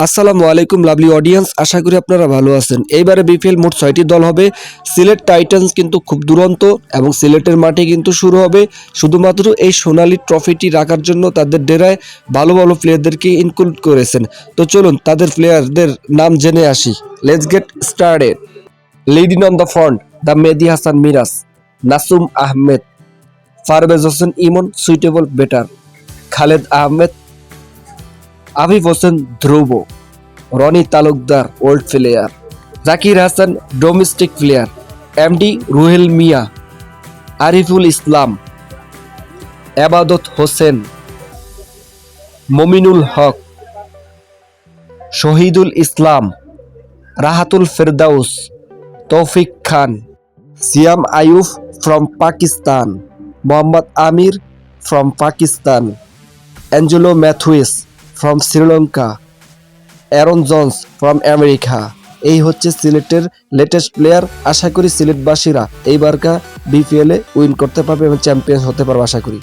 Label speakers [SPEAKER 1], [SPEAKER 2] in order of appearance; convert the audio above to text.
[SPEAKER 1] আসসালামু আলাইকুম lovely audience আশা করি আপনারা ভালো আছেন। এইবারে বিপিএল মোট ছয়টি দল হবে। সিলেট টাইটান্স কিন্তু খুব দুরন্ত এবং সিলেটের মাঠে কিন্তু শুরু হবে। শুধুমাত্র এই সোনালি ট্রফিটি রাখার জন্য তাদের ডেরায় ভালো ভালো প্লেয়ারদেরকে ইনক্লুড করেছেন। তো চলুন, তাদের প্লেয়ারদের নাম জেনে আসি। Let's get started leading on the front the Mehidy Hasan Miraz Nasum Ahmed Parvez Hossain Emon suitable better Khaled Ahmed Afif Hossain Dhruba, Rony Talukdar old player Zakir Hasan domestic player MD Ruhel Mia, Ariful Islam Ebadot Hossain, Mominul Haque, Shahidul Islam, Rahatul Ferdous, Towfique Khan, Saim Ayub from Pakistan, Mohammad Amir from Pakistan, Angelo Mathews from Sri Lanka Aaron Jones from America এই হচ্ছে সিলেটের latest player আশা করি সিলেটবাসীরা এইবারকা বিপিএলে win করতে পারবে এবং champion হতে পারবে, আশা করি।